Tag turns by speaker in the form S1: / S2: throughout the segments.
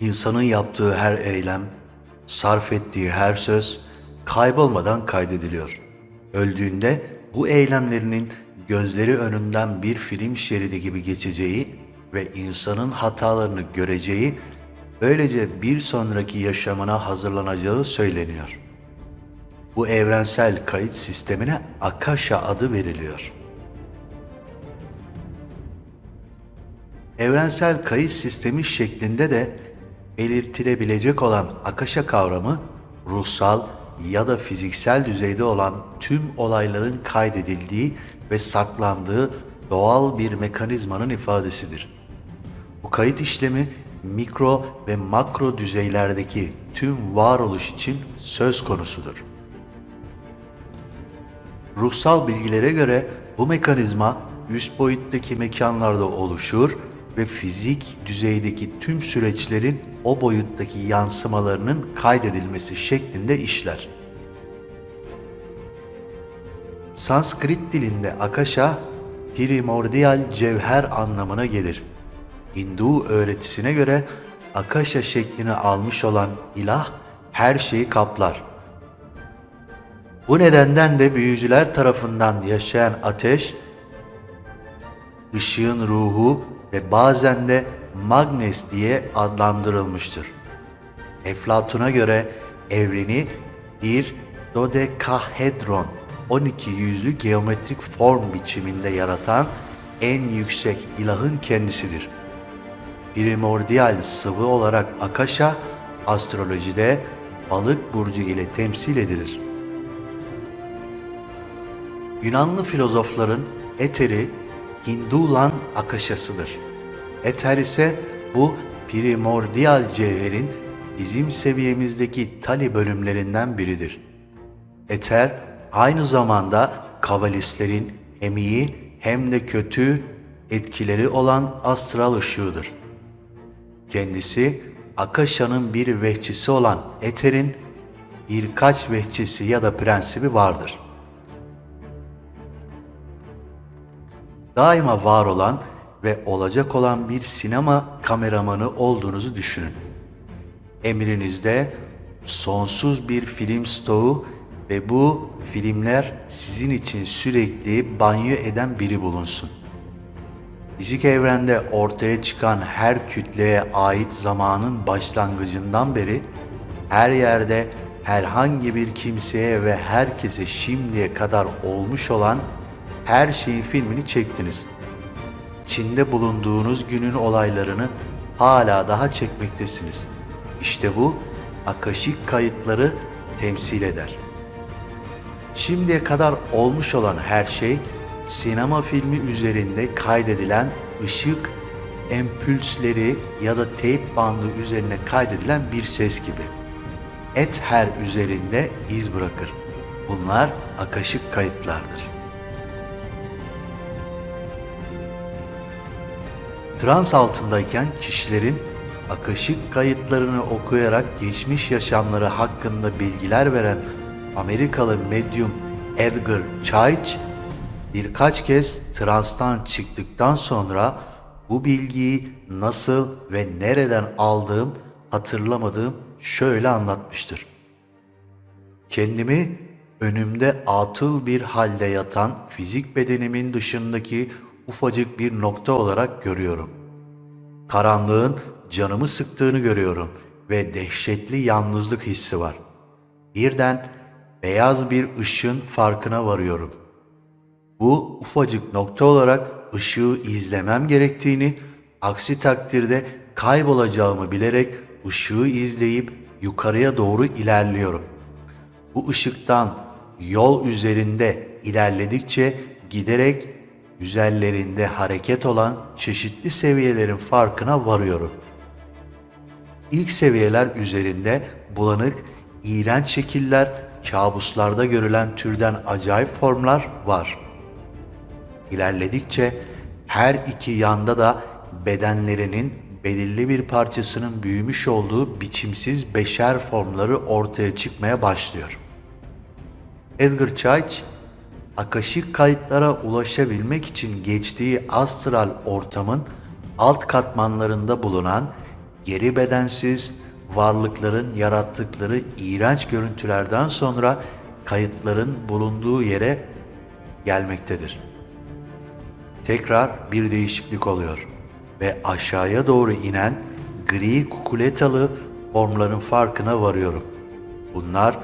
S1: İnsanın yaptığı her eylem, sarf ettiği her söz kaybolmadan kaydediliyor. Öldüğünde bu eylemlerinin gözleri önünden bir film şeridi gibi geçeceği ve insanın hatalarını göreceği, böylece bir sonraki yaşamına hazırlanacağı söyleniyor. Bu evrensel kayıt sistemine Akasha adı veriliyor. Evrensel kayıt sistemi şeklinde de belirtilebilecek olan akasha kavramı ruhsal ya da fiziksel düzeyde olan tüm olayların kaydedildiği ve saklandığı doğal bir mekanizmanın ifadesidir. Kayıt işlemi mikro ve makro düzeylerdeki tüm varoluş için söz konusudur. Ruhsal bilgilere göre bu mekanizma üst boyuttaki mekanlarda oluşur ve fizik düzeydeki tüm süreçlerin o boyuttaki yansımalarının kaydedilmesi şeklinde işler. Sanskrit dilinde akasha primordial cevher anlamına gelir. Hindu öğretisine göre akasha şeklini almış olan ilah her şeyi kaplar. Bu nedenden de büyücüler tarafından yaşayan ateş, ışığın ruhu ve bazen de Magnes diye adlandırılmıştır. Eflatun'a göre evreni bir dodekahedron 12 yüzlü geometrik form biçiminde yaratan en yüksek ilahın kendisidir. Primordial sıvı olarak Akasha astrolojide balık burcu ile temsil edilir. Yunanlı filozofların eteri Hindulan akashasıdır. Eter ise bu primordial cevherin bizim seviyemizdeki tali bölümlerinden biridir. Eter aynı zamanda kabalistlerin hem iyi hem de kötü etkileri olan astral ışığıdır. Kendisi Akasha'nın bir vehçisi olan Eter'in birkaç vehçisi ya da prensibi vardır. daima var olan ve olacak olan bir sinema kameramanı olduğunuzu düşünün. Emrinizde sonsuz bir film stoğu ve bu filmler sizin için sürekli banyo eden biri bulunsun. Fizik evrende ortaya çıkan her kütleye ait zamanın başlangıcından beri her yerde herhangi bir kimseye ve herkese şimdiye kadar olmuş olan her şeyin filmini çektiniz. İçinde bulunduğunuz günün olaylarını hala daha çekmektesiniz. İşte bu akaşik kayıtları temsil eder. Şimdiye kadar olmuş olan her şey sinema filmi üzerinde kaydedilen ışık empülsleri ya da teyp bandı üzerine kaydedilen bir ses gibi. Et her üzerinde iz bırakır. Bunlar akaşik kayıtlardır. Trans altındayken kişilerin akışık kayıtlarını okuyarak geçmiş yaşamları hakkında bilgiler veren Amerikalı medyum Edgar Church birkaç kez transtan çıktıktan sonra bu bilgiyi nasıl ve nereden aldığım hatırlamadığım şöyle anlatmıştır. Kendimi önümde atıl bir halde yatan fizik bedenimin dışındaki ufacık bir nokta olarak görüyorum. Karanlığın canımı sıktığını görüyorum ve dehşetli yalnızlık hissi var. Birden beyaz bir ışığın farkına varıyorum. Bu ufacık nokta olarak ışığı izlemem gerektiğini, aksi takdirde kaybolacağımı bilerek ışığı izleyip yukarıya doğru ilerliyorum. Bu ışıktan yol üzerinde ilerledikçe giderek üzerlerinde hareket olan çeşitli seviyelerin farkına varıyorum. İlk seviyeler üzerinde bulanık, iğrenç şekiller, kabuslarda görülen türden acayip formlar var. İlerledikçe her iki yanda da bedenlerinin belirli bir parçasının büyümüş olduğu biçimsiz beşer formları ortaya çıkmaya başlıyor. Edgar Church, akaşik kayıtlara ulaşabilmek için geçtiği astral ortamın alt katmanlarında bulunan geri bedensiz varlıkların yarattıkları iğrenç görüntülerden sonra kayıtların bulunduğu yere gelmektedir. Tekrar bir değişiklik oluyor ve aşağıya doğru inen gri kukuletalı formların farkına varıyorum. Bunlar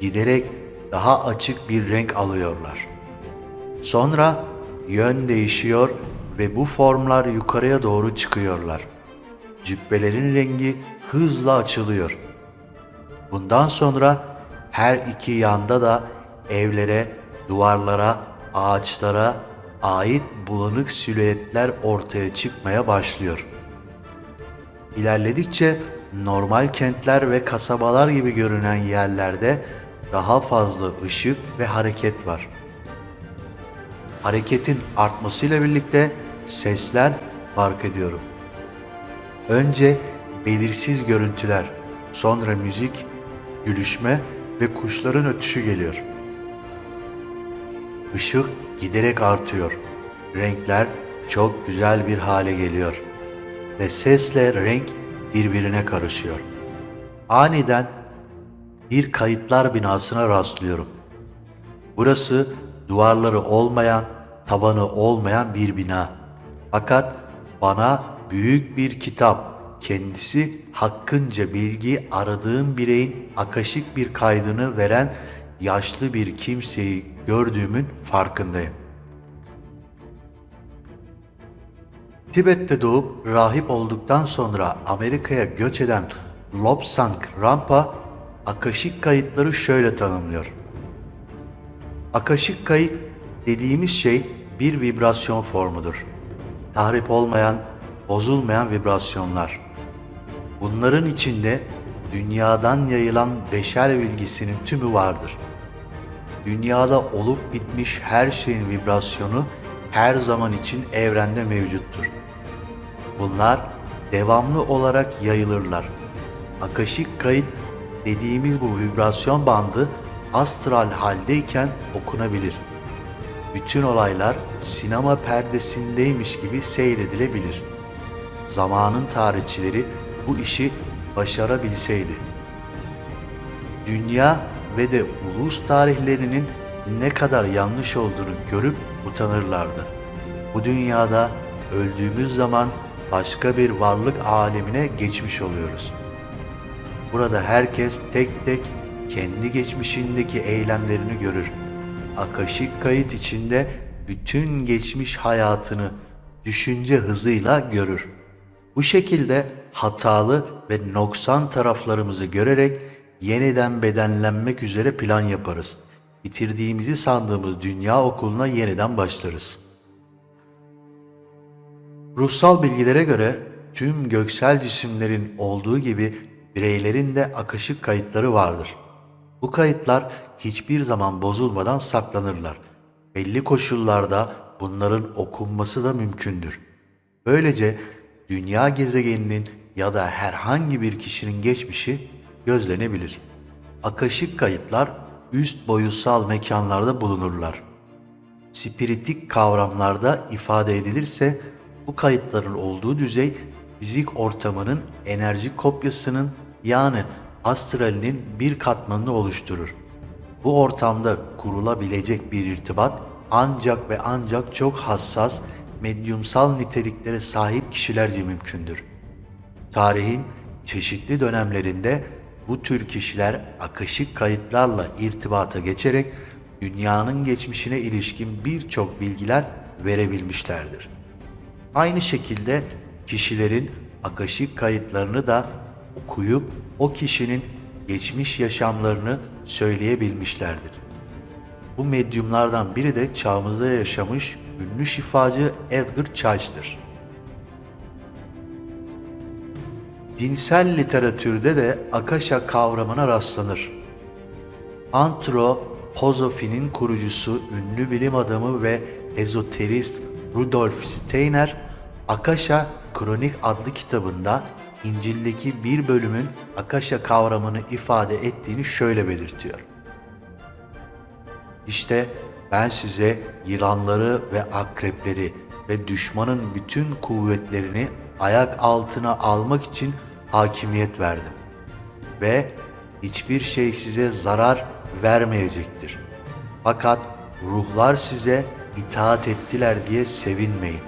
S1: giderek daha açık bir renk alıyorlar. Sonra yön değişiyor ve bu formlar yukarıya doğru çıkıyorlar. Cübbelerin rengi hızla açılıyor. Bundan sonra her iki yanda da evlere, duvarlara, ağaçlara ait bulanık silüetler ortaya çıkmaya başlıyor. İlerledikçe normal kentler ve kasabalar gibi görünen yerlerde daha fazla ışık ve hareket var. Hareketin artmasıyla birlikte sesler fark ediyorum. Önce belirsiz görüntüler, sonra müzik, gülüşme ve kuşların ötüşü geliyor. Işık giderek artıyor. Renkler çok güzel bir hale geliyor. Ve sesle renk birbirine karışıyor. Aniden bir kayıtlar binasına rastlıyorum. Burası duvarları olmayan, tabanı olmayan bir bina. Fakat bana büyük bir kitap, kendisi hakkınca bilgi aradığım bireyin akaşik bir kaydını veren yaşlı bir kimseyi gördüğümün farkındayım. Tibet'te doğup rahip olduktan sonra Amerika'ya göç eden Lobsang Rampa, akaşik kayıtları şöyle tanımlıyor. Akaşik kayıt dediğimiz şey bir vibrasyon formudur. Tahrip olmayan, bozulmayan vibrasyonlar. Bunların içinde dünyadan yayılan beşer bilgisinin tümü vardır. Dünyada olup bitmiş her şeyin vibrasyonu her zaman için evrende mevcuttur. Bunlar devamlı olarak yayılırlar. Akaşik kayıt dediğimiz bu vibrasyon bandı astral haldeyken okunabilir. Bütün olaylar sinema perdesindeymiş gibi seyredilebilir. Zamanın tarihçileri bu işi başarabilseydi. Dünya ve de ulus tarihlerinin ne kadar yanlış olduğunu görüp utanırlardı. Bu dünyada öldüğümüz zaman başka bir varlık alemine geçmiş oluyoruz. Burada herkes tek tek kendi geçmişindeki eylemlerini görür. Akaşik kayıt içinde bütün geçmiş hayatını düşünce hızıyla görür. Bu şekilde hatalı ve noksan taraflarımızı görerek yeniden bedenlenmek üzere plan yaparız. Bitirdiğimizi sandığımız dünya okuluna yeniden başlarız. Ruhsal bilgilere göre tüm göksel cisimlerin olduğu gibi bireylerin de akışık kayıtları vardır. Bu kayıtlar hiçbir zaman bozulmadan saklanırlar. Belli koşullarda bunların okunması da mümkündür. Böylece dünya gezegeninin ya da herhangi bir kişinin geçmişi gözlenebilir. Akaşik kayıtlar üst boyutsal mekanlarda bulunurlar. Spiritik kavramlarda ifade edilirse bu kayıtların olduğu düzey fizik ortamının enerji kopyasının yani astralinin bir katmanını oluşturur. Bu ortamda kurulabilecek bir irtibat ancak ve ancak çok hassas, medyumsal niteliklere sahip kişilerce mümkündür. Tarihin çeşitli dönemlerinde bu tür kişiler akışık kayıtlarla irtibata geçerek dünyanın geçmişine ilişkin birçok bilgiler verebilmişlerdir. Aynı şekilde kişilerin akışık kayıtlarını da okuyup o kişinin geçmiş yaşamlarını söyleyebilmişlerdir. Bu medyumlardan biri de çağımızda yaşamış ünlü şifacı Edgar Church'tır. Dinsel literatürde de akasha kavramına rastlanır. Antropozofi'nin kurucusu, ünlü bilim adamı ve ezoterist Rudolf Steiner, akasha Kronik adlı kitabında İncil'deki bir bölümün Akaşa kavramını ifade ettiğini şöyle belirtiyor. İşte ben size yılanları ve akrepleri ve düşmanın bütün kuvvetlerini ayak altına almak için hakimiyet verdim. Ve hiçbir şey size zarar vermeyecektir. Fakat ruhlar size itaat ettiler diye sevinmeyin.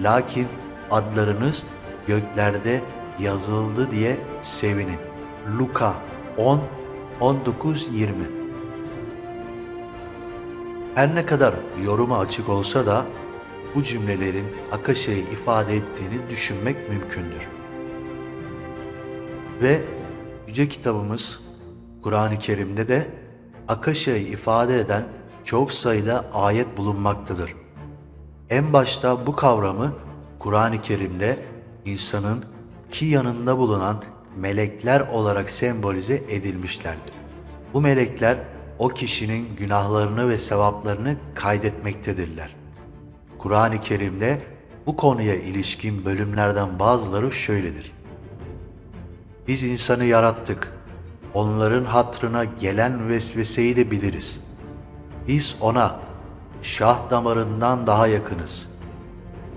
S1: Lakin adlarınız göklerde yazıldı diye sevinin. Luka 10 19 20 her ne kadar yoruma açık olsa da bu cümlelerin Akaşa'yı ifade ettiğini düşünmek mümkündür. Ve yüce kitabımız Kur'an-ı Kerim'de de Akaşa'yı ifade eden çok sayıda ayet bulunmaktadır. En başta bu kavramı Kur'an-ı Kerim'de insanın ki yanında bulunan melekler olarak sembolize edilmişlerdir. Bu melekler o kişinin günahlarını ve sevaplarını kaydetmektedirler. Kur'an-ı Kerim'de bu konuya ilişkin bölümlerden bazıları şöyledir. Biz insanı yarattık. Onların hatrına gelen vesveseyi de biliriz. Biz ona şah damarından daha yakınız.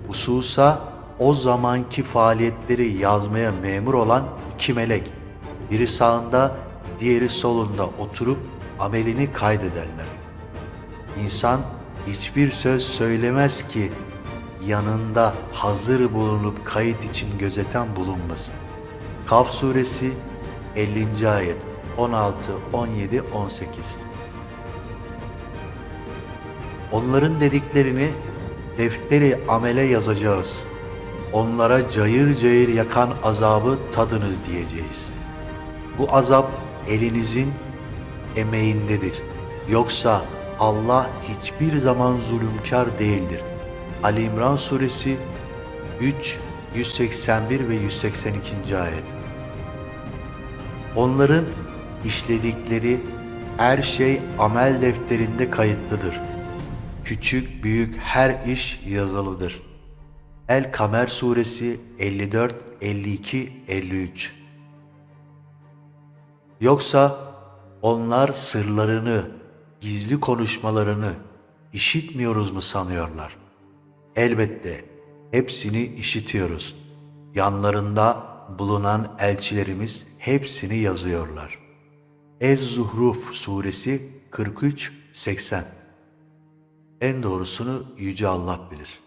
S1: Hususa o zamanki faaliyetleri yazmaya memur olan iki melek, biri sağında, diğeri solunda oturup amelini kaydederler. İnsan hiçbir söz söylemez ki yanında hazır bulunup kayıt için gözeten bulunmasın. Kaf suresi 50. ayet 16, 17, 18 Onların dediklerini defteri amele yazacağız. Onlara cayır cayır yakan azabı tadınız diyeceğiz. Bu azap elinizin emeğindedir. Yoksa Allah hiçbir zaman zulümkar değildir. Ali İmran suresi 3, 181 ve 182. ayet. Onların işledikleri her şey amel defterinde kayıtlıdır. Küçük büyük her iş yazılıdır. El Kamer suresi 54, 52, 53. Yoksa onlar sırlarını, gizli konuşmalarını işitmiyoruz mu sanıyorlar? Elbette hepsini işitiyoruz. Yanlarında bulunan elçilerimiz hepsini yazıyorlar. Ez-Zuhruf suresi 43-80 En doğrusunu Yüce Allah bilir.